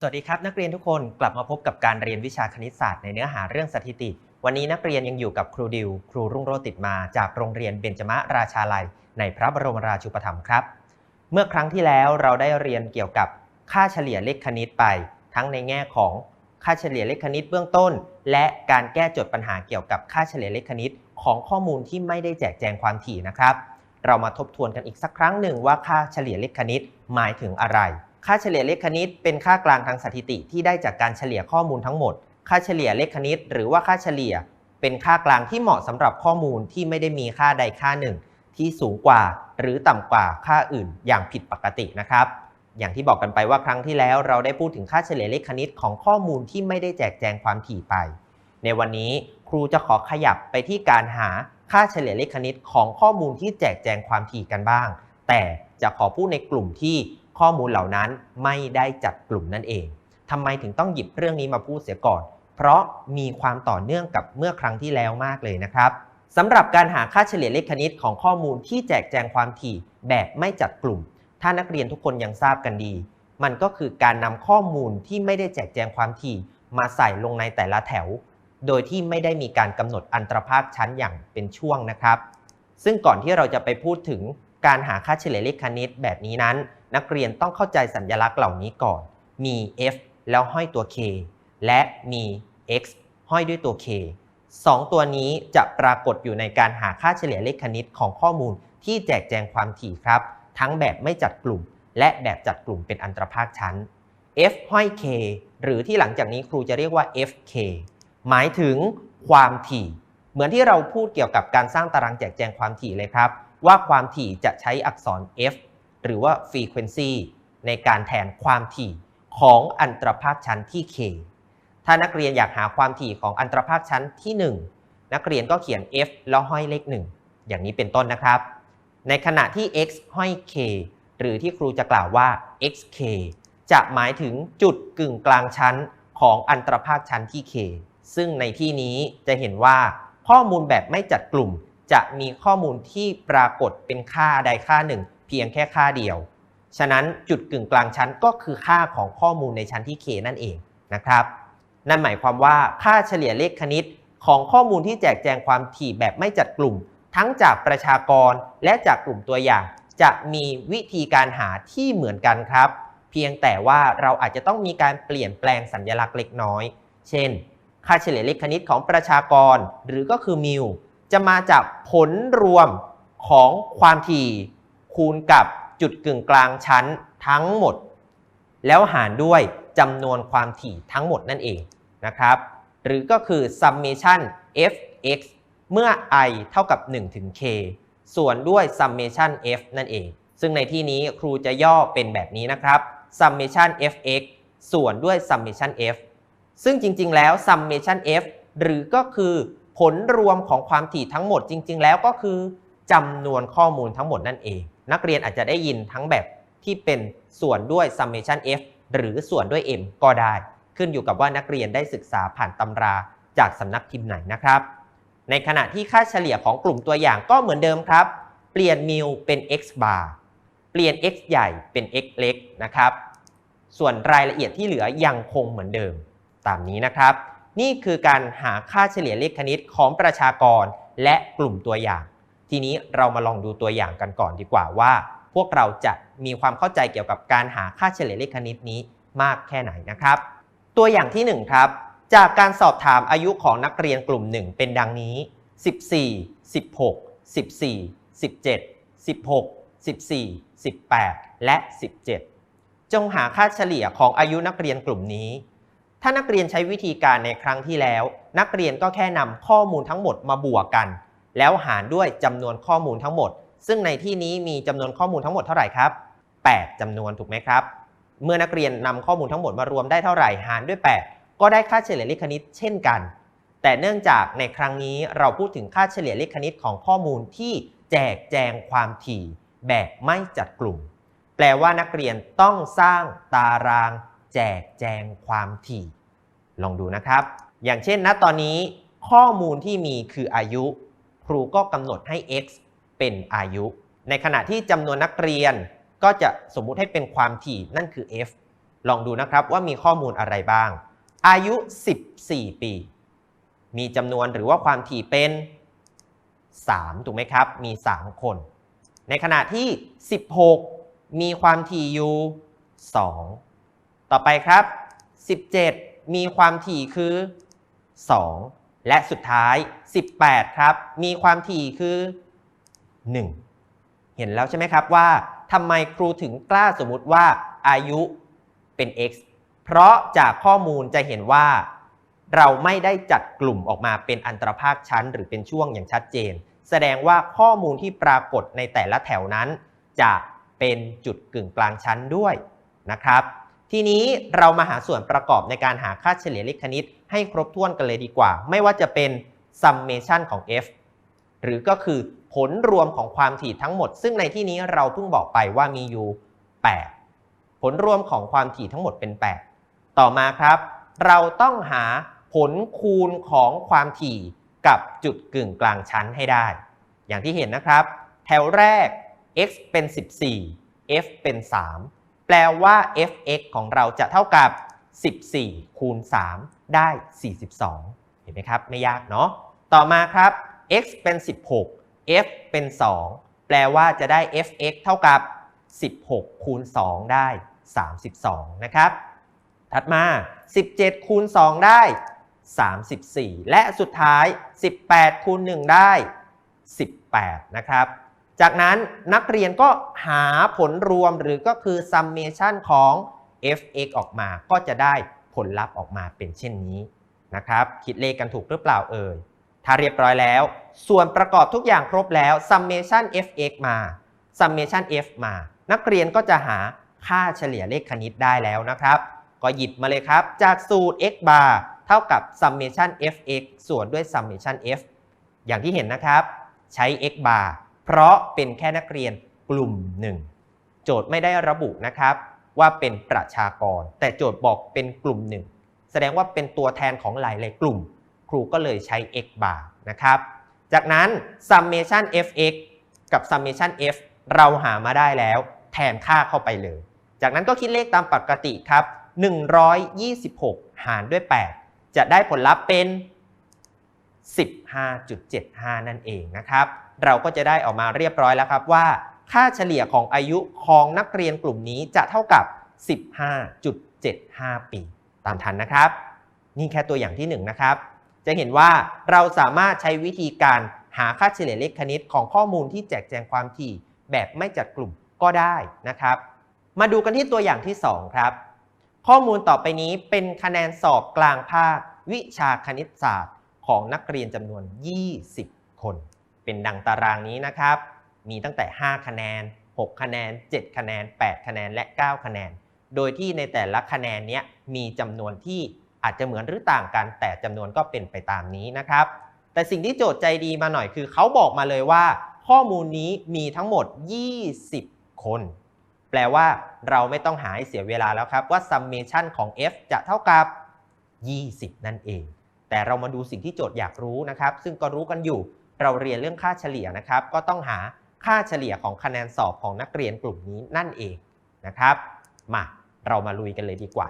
สวัสดีครับ นักเรียนทุกคนกลับมาพบกับการเรียนวิชาคณิตศาสตร์ในเนื้อหาเรื่องสถิติ วันนี้นักเรียนยังอยู่กับครูดิว ครูรุ่งโรจน์ติดมาจากโรงเรียนเบญจมราชาลัย ในพระบรมราชูปถัมภ์ครับ เมื่อครั้งที่แล้วเราได้เรียนเกี่ยวกับค่าเฉลี่ยเลขคณิตไป ทั้งในแง่ของค่าเฉลี่ยเลขคณิตเบื้องต้น และการแก้โจทย์ปัญหาเกี่ยวกับค่าเฉลี่ยเลขคณิตของข้อมูลที่ไม่ได้แจกแจงความถี่นะครับ เรามาทบทวนกันอีกสักครั้งหนึ่งว่าค่าเฉลี่ยเลขคณิตหมายถึงอะไร ค่าเฉลี่ยเลขคณิตเป็นค่ากลางทางสถิติที่ได้จากการเฉลี่ยข้อมูลทั้งหมด ค่าเฉลี่ยเลขคณิต หรือว่าค่าเฉลี่ย เป็นค่ากลางที่เหมาะสำหรับข้อมูลที่ไม่ได้มีค่าใดค่าหนึ่ง ที่สูงกว่าหรือต่ำกว่าค่าอื่นอย่างผิดปกตินะครับ อย่างที่บอกกันไปว่าครั้งที่แล้ว เราได้พูดถึงค่าเฉลี่ยเลขคณิตของข้อมูลที่ไม่ได้แจกแจงความถี่ไป ในวันนี้ครูจะขอขยับไปที่การหาค่าเฉลี่ยเลขคณิตของข้อมูลที่แจกแจงความถี่กันบ้าง แต่จะขอพูดในกลุ่มที่ ข้อมูลเหล่านั้นไม่ได้จัดกลุ่มนั่นเองทำไมถึงต้องหยิบเรื่องนี้มาพูดเสียก่อน เพราะมีความต่อเนื่องกับเมื่อครั้งที่แล้วมากเลยนะครับสำหรับการหาค่าเฉลี่ยเลขคณิตของข้อมูลที่แจกแจงความถี่แบบไม่จัดกลุ่ม ถ้านักเรียนทุกคนยังทราบกันดี มันก็คือการนำข้อมูลที่ไม่ได้แจกแจงความถี่ มาใส่ลงในแต่ละแถว โดยที่ไม่ได้มีการกำหนดอันตรภาคชั้นอย่างเป็นช่วงนะครับ ซึ่งก่อนที่เราจะไปพูดถึงการหาค่าเฉลี่ยเลขคณิตแบบนี้นั้น นักเรียนต้องเข้าใจสัญลักษณ์เหล่านี้ก่อน มี f แล้วห้อยตัว k และมี x ห้อยด้วยตัว k สองตัวนี้จะปรากฏอยู่ในการหาค่าเฉลี่ยเลขคณิตของข้อมูลที่แจกแจงความถี่ครับ ทั้งแบบไม่จัดกลุ่ม และแบบจัดกลุ่มเป็นอันตรภาคชั้น f ห้อย k หรือที่หลังจากนี้ครูจะเรียกว่า fk หมายถึงความถี่ เหมือนที่เราพูดเกี่ยวกับการสร้างตารางแจกแจงความถี่เลยครับ ว่าความถี่จะใช้อักษร f หรือว่า frequency ในการแทนความถี่ของอันตรภาคชั้นที่ k ถ้านักเรียนอยากหาความถี่ของอันตรภาคชั้นที่ 1 นักเรียนก็เขียน f แล้วห้อยเลข 1 อย่างนี้เป็นต้นนะครับ ในขณะที่ x ห้อย k หรือที่ครูจะกล่าวว่า xk จะหมายถึงจุดกึ่งกลางชั้นของอันตรภาคชั้นที่ k ซึ่งในที่นี้จะเห็นว่าข้อมูลแบบไม่จัดกลุ่ม จะมีข้อมูลที่ปรากฏเป็นค่าใดค่าหนึ่ง เพียงแค่ค่าเดียว ฉะนั้นจุดกึ่งกลางชั้นก็คือค่าของข้อมูลในชั้นที่ k นั่นเองนะครับ นั่นหมายความว่าค่าเฉลี่ยเลขคณิตของข้อมูลที่แจกแจงความถี่แบบไม่จัดกลุ่ม ทั้งจากประชากรและจากกลุ่มตัวอย่าง จะมีวิธีการหาที่เหมือนกันครับ เพียงแต่ว่าเราอาจจะต้องมีการเปลี่ยนแปลงสัญลักษณ์เล็กน้อย เช่น ค่าเฉลี่ยเลขคณิตของประชากร หรือก็คือมิวจะมาจากผลรวมของความถี่ คูณกับจุดกึ่งกลางชั้นทั้งหมด แล้วหารด้วยจำนวนความถี่ทั้งหมดนั่นเองนะครับ หรือก็คือ summation f(x) เมื่อ i เท่ากับ 1 ถึง k ส่วนด้วย summation f นั่นเอง ซึ่งในที่นี้ครูจะย่อเป็นแบบนี้นะครับ summation fx ส่วนด้วย summation f ซึ่งจริง ๆ แล้ว summation f หรือก็คือผลรวมของความถี่ทั้งหมดจริง ๆ แล้วก็คือจำนวนข้อมูลทั้งหมดนั่นเอง นักเรียนอาจจะได้ยินทั้งแบบที่เป็นส่วนด้วย summation f หรือส่วนด้วย m ก็ได้ ขึ้นอยู่กับว่านักเรียนได้ศึกษาผ่านตำราจากสำนักพิมพ์ไหนนะครับ ในขณะที่ค่าเฉลี่ยของกลุ่มตัวอย่างก็เหมือนเดิมครับ เปลี่ยนมิวเป็น x bar เปลี่ยน x ใหญ่เป็น x เล็กนะครับ ส่วนรายละเอียดที่เหลือยังคงเหมือนเดิม ตามนี้นะครับ นี่คือการหาค่าเฉลี่ยเลขคณิตของประชากรและกลุ่มตัวอย่าง ทีนี้เรามาลองดูตัวอย่างกันก่อนดีกว่าว่า พวกเราจะมีความเข้าใจเกี่ยวกับการหาค่าเฉลี่ยเลขคณิตนี้มากแค่ไหนนะครับ ตัวอย่างที่ 1 ครับ จากการสอบถามอายุของนักเรียนกลุ่ม 1 เป็นดังนี้ 14 16 14 17 16 14 18 และ 17 จงหาค่าเฉลี่ยของอายุนักเรียนกลุ่มนี้ ถ้านักเรียนใช้วิธีการในครั้งที่แล้ว นักเรียนก็แค่นำข้อมูลทั้งหมดมาบวกกัน แล้วหารด้วยจำนวนข้อมูลทั้งหมด ซึ่งในที่นี้มีจำนวนข้อมูลทั้งหมดเท่าไหร่ครับ 8จำนวนถูกไหมครับ เมื่อนักเรียนนำข้อมูลทั้งหมดมารวมได้เท่าไหร่หารด้วย 8 ก็ได้ค่าเฉลี่ยเลขคณิตเช่นกัน แต่เนื่องจากในครั้งนี้เราพูดถึงค่าเฉลี่ยเลขคณิตของข้อมูลที่แจกแจงความถี่แบบไม่จัดกลุ่ม แปลว่านักเรียนต้องสร้างตาราง แจกแจงความถี่ ลองดูนะครับ อย่างเช่นณตอนนี้ ข้อมูลที่มีคืออายุ ครูก็กำหนดให้ x เป็นอายุ ในขณะที่จำนวนนักเรียนก็จะสมมุติให้เป็นความถี่นั่นคือ f ลองดูนะครับว่ามีข้อมูลอะไรบ้าง อายุ 14 ปี มีจำนวนหรือว่าความถี่เป็น 3 ถูกไหมครับ มี 3 คน ในขณะที่ 16 มีความถี่อยู่ 2 ต่อไปครับ 17 มีความถี่คือ 2 และสุดท้าย 18 ครับ มีความถี่คือ 1 เห็นแล้วใช่ไหมครับว่าทำไมครูถึงกล้าสมมุติว่าอายุเป็น x เพราะจากข้อมูลจะเห็นว่า เราไม่ได้จัดกลุ่มออกมาเป็นอันตรภาคชั้น หรือเป็นช่วงอย่างชัดเจน แสดงว่าข้อมูลที่ปรากฏในแต่ละแถวนั้น จะเป็นจุดกึ่งกลางชั้นด้วยนะครับ ทีนี้เรามาหาส่วนประกอบในการหาค่าเฉลี่ยเลขคณิต ให้ครบถ้วนกันเลยดีกว่า ไม่ว่าจะเป็น summation ของ f หรือก็คือผลรวมของความถี่ทั้งหมด ซึ่งในที่นี้เราเพิ่งบอกไปว่ามีอยู่ 8 ผลรวมของความถี่ทั้งหมดเป็น 8 ต่อมาครับ เราต้องหาผลคูณของความถี่กับจุดกึ่งกลางชั้นให้ได้ อย่างที่เห็นนะครับ แถวแรก x เป็น 14 f เป็น 3 แปลว่า f(x) ของเราจะเท่ากับ 14 คูณ 3 ได้ 42 เห็นไหมครับ ไม่ยากเนาะ ต่อมาครับ x เป็น 16 f เป็น 2 แปลว่าจะได้ f(x) เท่ากับ 16 คูณ 2 ได้ 32 นะครับ ถัดมา 17 คูณ 2 ได้ 34 และสุดท้าย 18 คูณ 1 ได้ 18 นะครับ จากนั้นนักเรียนก็หาผลรวมหรือก็คือ summation ของ f(x) ออกมาก็จะได้ผลลัพธ์ออกมาเป็นเช่นนี้นะครับ คิดเลขกันถูกหรือเปล่าเอ่ย ถ้าเรียบร้อยแล้ว ส่วนประกอบทุกอย่างครบแล้ว summation f(x) มา summation f มา นักเรียนก็จะหาค่าเฉลี่ยเลขคณิตได้แล้วนะครับ ก็หยิบมาเลยครับ จากสูตร x bar เท่ากับ summation f(x) ส่วนด้วย summation f อย่างที่เห็นนะครับ ใช้ x bar เพราะเป็นแค่นักเรียนกลุ่มหนึ่งโจทย์ไม่ได้ระบุนะครับ ว่าเป็นประชากร แต่โจทย์บอกเป็นกลุ่มหนึ่งแสดงว่าเป็นตัวแทนของหลายๆกลุ่ม ครูก็เลยใช้ x bar นะครับ จากนั้น summation fx กับ summation f เราหามาได้แล้ว แทนค่าเข้าไปเลย จากนั้นก็คิดเลขตามปกติครับ 126 หารด้วย 8 จะได้ผลลัพธ์เป็น 15.75 นั่นเองนะครับ เราก็จะได้ออกมาเรียบร้อยแล้วครับว่า ค่าเฉลี่ยของอายุของนักเรียนกลุ่มนี้จะเท่ากับ 15.75 ปี ตามทันนะครับ นี่แค่ตัวอย่างที่ 1 นะครับ จะเห็นว่าเราสามารถใช้วิธีการหาค่าเฉลี่ยเลขคณิตของข้อมูลที่แจกแจงความถี่แบบไม่จัดกลุ่มก็ได้นะครับ มาดูกันที่ตัวอย่างที่ 2 ครับ ข้อมูลต่อไปนี้เป็นคะแนนสอบกลางภาค วิชาคณิตศาสตร์ ของนักเรียนจำนวน 20 คน เป็นดังตารางนี้นะครับ มีตั้งแต่ 5 คะแนน 6 คะแนน 7 คะแนน 8 คะแนน และ 9 คะแนน โดยที่ในแต่ละคะแนนเนี้ยมีจำนวนที่อาจจะเหมือนหรือต่างกัน แต่จำนวนก็เป็นไปตามนี้นะครับ แต่สิ่งที่โจทย์ใจดีมาหน่อยคือเขาบอกมาเลยว่า ข้อมูลนี้มีทั้งหมด 20 คน แปลว่าเราไม่ต้องหาให้เสียเวลาแล้วครับว่า summation ของ f จะเท่ากับ 20 นั่นเอง แต่เรามาดูสิ่งที่โจทย์อยากรู้นะครับ ซึ่งก็รู้กันอยู่เราเรียนเรื่องค่าเฉลี่ยนะครับ ก็ต้องหา ค่าเฉลี่ยของคะแนนสอบของนักเรียนกลุ่มนี้นั่นเองนะครับ มาเรามาลุยกันเลยดีกว่า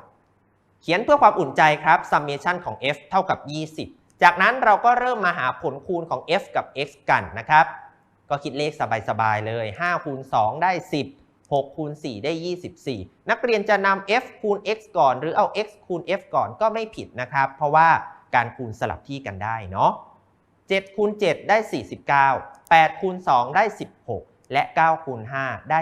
เขียนเพื่อความอุ่นใจครับ summation ของ f เท่ากับ 20 จากนั้นเราก็เริ่มมาหาผลคูณของ f กับ x กันนะครับ ก็คิดเลขสบายๆเลย5คูณ2ได้ 10 6คูณ4ได้ 24 นักเรียนจะนำ f คูณ x ก่อน หรือเอา x คูณ f ก่อนก็ไม่ผิดนะครับ เพราะว่าการคูณสลับที่กันได้เนาะ 7คูณ7ได้ 49 8คูณ2ได้ 16 และ9คูณ5ได้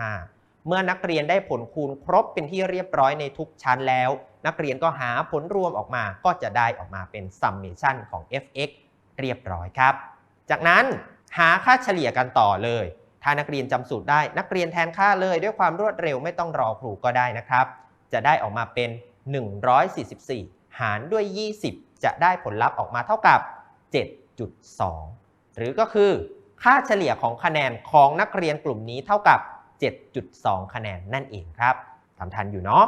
45 เมื่อนักเรียนได้ผลคูณครบเป็นที่เรียบร้อยในทุกชั้นแล้ว นักเรียนก็หาผลรวมออกมาก็จะได้ออกมาเป็น summation ของ fx เรียบร้อยครับ จากนั้นหาค่าเฉลี่ยกันต่อเลย ถ้านักเรียนจำสูตรได้ นักเรียนแทนค่าเลยด้วยความรวดเร็วไม่ต้องรอครูก็ได้นะครับ จะได้ออกมาเป็น 144 หารด้วย 20 จะได้ผลลัพธ์ออกมาเท่ากับ 7.2 หรือก็คือค่าเฉลี่ยของคะแนนของนักเรียนกลุ่มนี้เท่ากับ 7.2 คะแนนนั่นเองครับทำทันอยู่เนาะ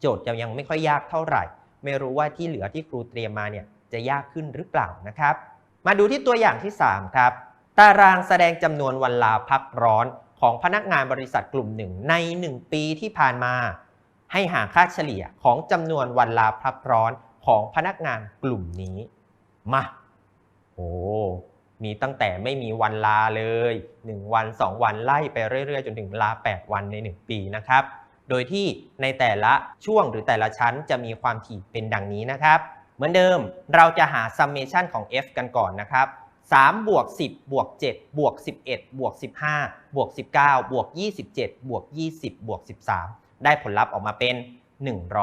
โจทย์จะยังไม่ค่อยยากเท่าไหร่ ไม่รู้ว่าที่เหลือที่ครูเตรียมมาเนี่ยจะยากขึ้นหรือเปล่านะครับ มาดูที่ตัวอย่างที่ 3 ครับ ตารางแสดงจำนวนวันลาพักร้อนของพนักงานบริษัทกลุ่มหนึ่งใน 1 ปีที่ผ่านมา ให้หาค่าเฉลี่ยของจำนวนวันลาพักร้อนของพนักงานกลุ่มนี้ มา โอ้มีตั้งแต่ไม่มีวันลาเลย 1 วัน 2 วันไล่ไปเรื่อย ๆ จนถึงลา 8 วันใน 1 ปีนะครับ โดยที่ในแต่ละช่วงหรือแต่ละชั้นจะมีความถี่เป็นดังนี้นะครับ เหมือนเดิมเราจะหา summation ของ f กันก่อนนะครับ3บวก10บวก7บวก11บวก15บวก19บวก27บวก20บวก13 ได้ผลลัพธ์ออกมาเป็น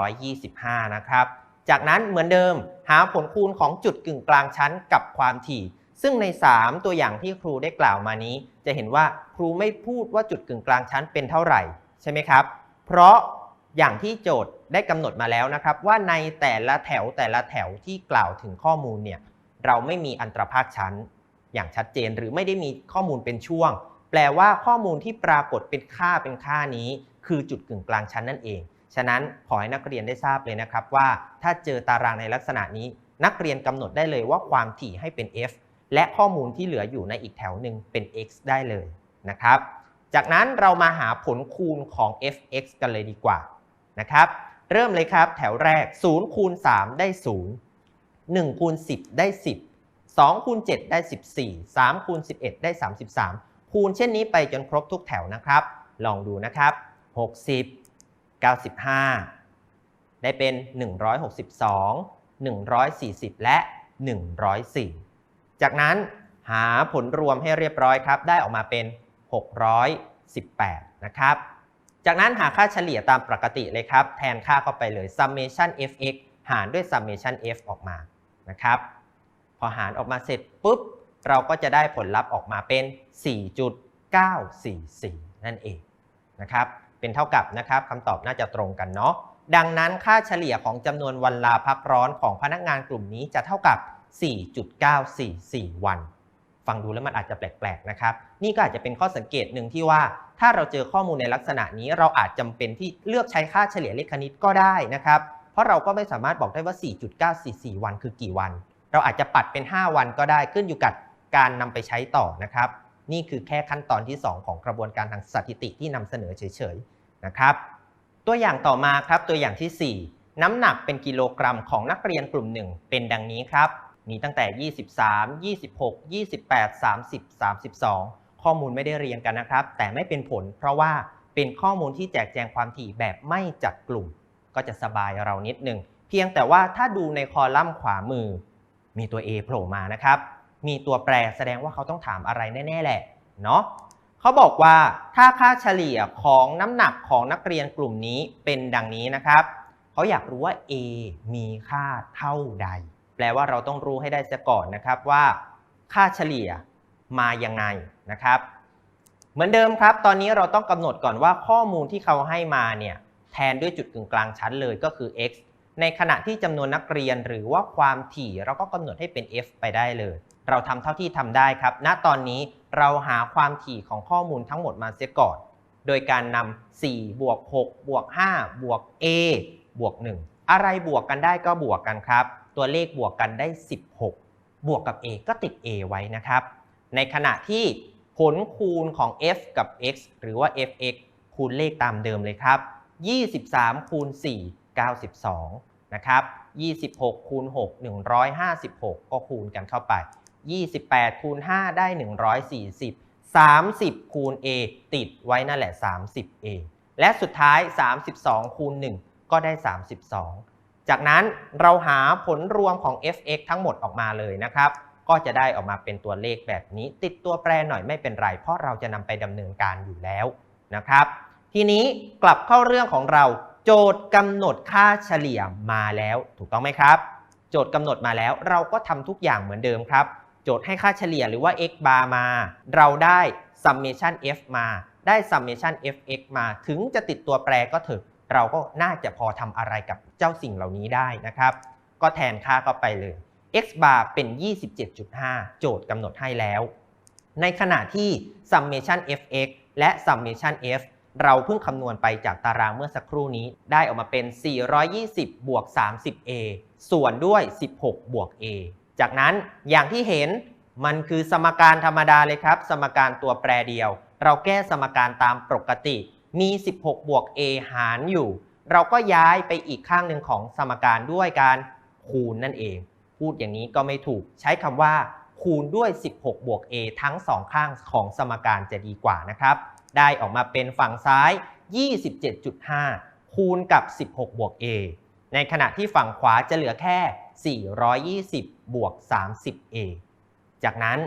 125 นะครับ จากนั้นเหมือนเดิมหาผลคูณของจุดกึ่งกลางชั้นกับความถี่ ซึ่งใน 3 ตัวอย่างที่ครูได้กล่าวมานี้ จะเห็นว่าครูไม่พูดว่าจุดกึ่งกลางชั้นเป็นเท่าไหร่ใช่ไหมครับ เพราะอย่างที่โจทย์ได้กำหนดมาแล้วนะครับ ว่าในแต่ละแถวแต่ละแถวที่กล่าวถึงข้อมูลเนี่ยเราไม่มีอันตรภาคชั้น อย่างชัดเจนหรือไม่ได้มีข้อมูลเป็นช่วง แปลว่าข้อมูลที่ปรากฏเป็นค่าเป็นค่านี้ คือจุดกึ่งกลางชั้นนั่นเอง ฉะนั้นขอให้นักเรียนได้ทราบเลยนะครับว่าถ้าเจอตารางในลักษณะนี้ นักเรียนกำหนดได้เลยว่าความถี่ให้เป็น f และข้อมูลที่เหลืออยู่ในอีกแถวหนึ่งเป็น x ได้เลยนะครับ จากนั้นเรามาหาผลคูณของ f(x) กันเลยดีกว่านะครับ เริ่มเลยครับแถวแรก 0 คูณ 3 ได้ 0 1 คูณ 10 ได้ 10 2 คูณ 7 ได้ 14 3 คูณ 11 ได้ 33 คูณเช่นนี้ไปจนครบทุกแถวนะครับ ลองดูนะครับ 60 95 ได้เป็น 162 140 และ 104 จากนั้นหาผลรวมให้เรียบร้อยครับ ได้ออกมาเป็น 618 นะครับ จากนั้นหาค่าเฉลี่ยตามปกติเลยครับ แทนค่าเข้าไปเลย summation fx หารด้วย summation f ออกมานะครับ พอหารออกมาเสร็จปุ๊บ เราก็จะได้ผลลัพธ์ออกมาเป็น 4.944 นั่นเองนะครับ เป็นเท่ากับนะครับคำตอบน่าจะตรงกันเนาะดังนั้นค่าเฉลี่ยของจำนวนวันลาพักร้อนของพนักงานกลุ่มนี้จะเท่ากับ 4.944 วัน ฟังดูแล้วมันอาจจะแปลกๆนะครับ นี่ก็อาจจะเป็นข้อสังเกตหนึ่งที่ว่า ถ้าเราเจอข้อมูลในลักษณะนี้เราอาจจำเป็นที่เลือกใช้ค่าเฉลี่ยเลขคณิตก็ได้นะครับ เพราะเราก็ไม่สามารถบอกได้ว่า 4.944 วันคือกี่วัน เราอาจจะปัดเป็น 5 วันก็ได้ขึ้นอยู่กับการนำไปใช้ต่อนะครับ นี่คือแค่ขั้นตอนที่ 2 ของกระบวนการทางสถิติที่นำเสนอเฉยๆนะครับ ตัวอย่างต่อมาครับตัวอย่างที่ 4 น้ำหนักเป็นกิโลกรัมของนักเรียนกลุ่มหนึ่งเป็นดังนี้ครับ มีตั้งแต่ 23 26 28 30 32 ข้อมูลไม่ได้เรียงกันนะครับ แต่ไม่เป็นผล เพราะว่าเป็นข้อมูลที่แจกแจงความถี่แบบไม่จัดกลุ่ม ก็จะสบายเรานิดหนึ่งเพียงแต่ว่าถ้าดูในคอลัมน์ขวามือ มีตัว A โผล่มานะครับ มีตัวแปรแสดงว่าเขาต้องถามอะไรแน่ๆแหละเนาะเขาบอกว่าถ้าค่าเฉลี่ยของน้ำหนักของนักเรียนกลุ่มนี้เป็นดังนี้นะครับ เขาอยากรู้ว่า A มีค่าเท่าใด แปลว่าเราต้องรู้ให้ได้เสียก่อนนะครับว่า ค่าเฉลี่ยมายังไงนะครับ เหมือนเดิมครับ ตอนนี้เราต้องกำหนดก่อนว่าข้อมูลที่เขาให้มาเนี่ยแทนด้วยจุดกึ่งกลางชั้นเลยก็คือ x ในขณะที่จำนวนนักเรียนหรือว่าความถี่เราก็กำหนดให้เป็น f ไปได้เลย เราทำเท่าที่ทำได้ครับ ณ ตอนนี้เราหาความถี่ของข้อมูลทั้งหมดมาเสียก่อน โดยการนำ4บวก 6 บวก 5 บวก a บวก 1 อะไรบวกกันได้ก็บวกกันครับ ตัวเลขบวกกันได้ 16 บวกกับ a ก็ติด a ไว้นะครับ ในขณะที่ผลคูณของ f กับ x หรือว่า fx คูณเลขตามเดิมเลยครับ 23 คูณ 4 92 นะครับ 26 คูณ 6 156 ก็คูณกันเข้าไป 28 คูณ 5 ได้ 140 30 คูณ a ติดไว้นั่นแหละ 30a และสุดท้าย 32 คูณ 1 ก็ได้ 32 จากนั้นเราหาผลรวมของ fx ทั้งหมดออกมาเลยนะครับ ก็จะได้ออกมาเป็นตัวเลขแบบนี้ ติดตัวแปรหน่อยไม่เป็นไร เพราะเราจะนำไปดำเนินการอยู่แล้วนะครับ ทีนี้กลับเข้าเรื่องของเรา โจทย์กำหนดค่าเฉลี่ยมาแล้ว ถูกต้องไหมครับ โจทย์กำหนดมาแล้วเราก็ทำทุกอย่างเหมือนเดิมครับ โจทย์ให้ค่าเฉลี่ยหรือว่า x bar มา เราได้ summation f มา ได้ summation fx มา ถึงจะติดตัวแปรก็เถอะ เราก็น่าจะพอทำอะไรกับเจ้าสิ่งเหล่านี้ได้นะครับ ก็แทนค่าเข้าไปเลย x bar เป็น 27.5 โจทย์กำหนดให้แล้ว ในขณะที่ summation fx และ summation f เราเพิ่งคำนวณไปจากตารางเมื่อสักครู่นี้ ได้ออกมาเป็น 420 บวก 30a ส่วนด้วย 16 บวก a จากนั้นอย่างที่เห็นมันคือสมการธรรมดาเลยครับ สมการตัวแปรเดียว เราแก้สมการตามปกติ มี 16 บวก a หารอยู่ เราก็ย้ายไปอีกข้างหนึ่งของสมการด้วยการคูณนั่นเอง พูดอย่างนี้ก็ไม่ถูก ใช้คำว่า คูณด้วย 16 บวก a ทั้งสองข้างของสมการจะดีกว่านะครับ ได้ออกมาเป็นฝั่งซ้าย 27.5 คูณกับ 16 บวก a ในขณะที่ฝั่งขวาจะเหลือแค่ 420 บวก 30a จากนั้น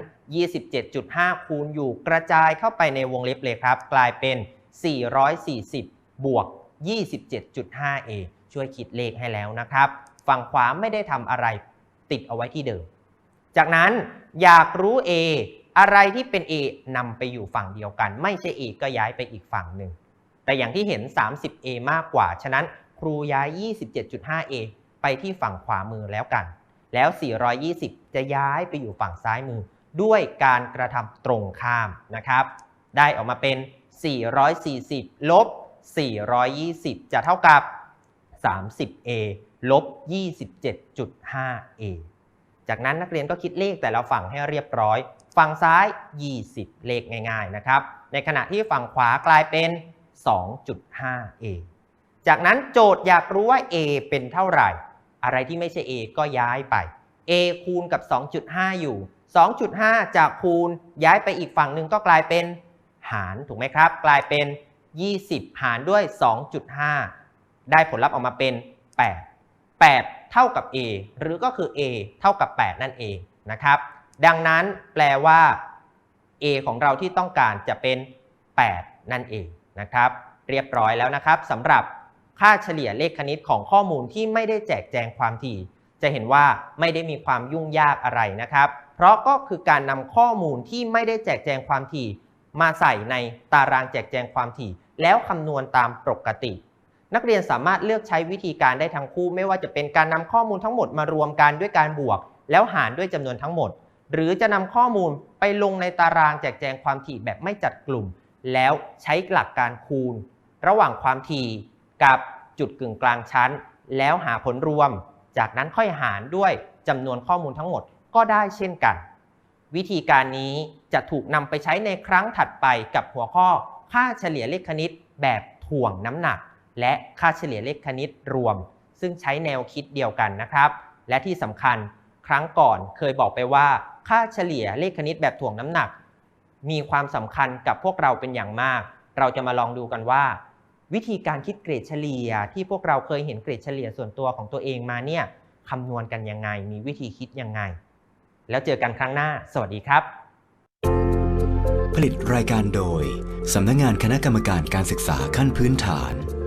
27.5 คูณอยู่กระจายเข้าไปในวงเล็บเลยครับ กลายเป็น 440 บวก 27.5a ช่วยคิดเลขให้แล้วนะครับ ฝั่งขวาไม่ได้ทำอะไรติดเอาไว้ที่เดิม จากนั้นอยากรู้ a อะไรที่เป็น a นำไปอยู่ฝั่งเดียวกัน ไม่ใช่ a ก็ย้ายไปอีกฝั่งหนึ่ง แต่อย่างที่เห็น 30a มากกว่า ฉะนั้นครูย้าย 27.5a ไปที่ฝั่งขวามือแล้วกัน แล้ว 420 จะย้ายไปอยู่ฝั่งซ้ายมือ ด้วยการกระทำตรงข้ามนะครับ ได้ออกมาเป็น 440 ลบ 420 จะเท่ากับ 30a ลบ 27.5a จากนั้นนักเรียนก็คิดเลขแต่ละฝั่งให้เรียบร้อย ฝั่งซ้าย 20 เลขง่าย ๆ นะครับ ในขณะที่ฝั่งขวากลายเป็น 2.5a จากนั้นโจทย์อยากรู้ว่า a เป็นเท่าไหร่ อะไรที่ไม่ใช่ a ก็ย้ายไป a คูณกับ 2.5 อยู่ 2.5 จากคูณย้ายไปอีกฝั่งหนึ่งก็กลายเป็นหารถูกไหมครับ กลายเป็น 20 หารด้วย 2.5 ได้ผลลัพธ์ออกมาเป็น 8 8 เท่ากับ a หรือก็คือ a เท่ากับ 8 นั่นเองนะครับ ดังนั้นแปลว่า a ของเราที่ต้องการจะเป็น 8 นั่นเองนะครับ เรียบร้อยแล้วนะครับสำหรับ ค่าเฉลี่ยเลขคณิตของข้อมูลที่ไม่ได้แจกแจงความถี่ จะเห็นว่าไม่ได้มีความยุ่งยากอะไรนะครับ เพราะก็คือการนำข้อมูลที่ไม่ได้แจกแจงความถี่ มาใส่ในตารางแจกแจงความถี่ แล้วคำนวณตามปกติ นักเรียนสามารถเลือกใช้วิธีการได้ทั้งคู่ ไม่ว่าจะเป็นการนำข้อมูลทั้งหมดมารวมกันด้วยการบวก แล้วหารด้วยจำนวนทั้งหมด หรือจะนำข้อมูลไปลงในตารางแจกแจงความถี่แบบไม่จัดกลุ่ม แล้วใช้หลักการคูณ ระหว่างความถี่ กับจุดกึ่งกลางชั้น แล้วหาผลรวม จากนั้นค่อยหารด้วยจำนวนข้อมูลทั้งหมดก็ได้เช่นกัน วิธีการนี้จะถูกนำไปใช้ในครั้งถัดไปกับหัวข้อค่าเฉลี่ยเลขคณิตแบบถ่วงน้ำหนัก และค่าเฉลี่ยเลขคณิตรวม ซึ่งใช้แนวคิดเดียวกันนะครับ และที่สำคัญครั้งก่อนเคยบอกไปว่า ค่าเฉลี่ยเลขคณิตแบบถ่วงน้ำหนัก มีความสำคัญกับพวกเราเป็นอย่างมาก เราจะมาลองดูกันว่า วิธีการคิดเกรดเฉลี่ย ที่พวกเราเคยเห็นเกรดเฉลี่ยส่วนตัวของตัวเองมาเนี่ยคำนวณกันยังไง มีวิธีคิดยังไง แล้วเจอกันครั้งหน้า สวัสดีครับ ผลิตรายการโดยสำนักงานคณะกรรมการการศึกษาขั้นพื้นฐาน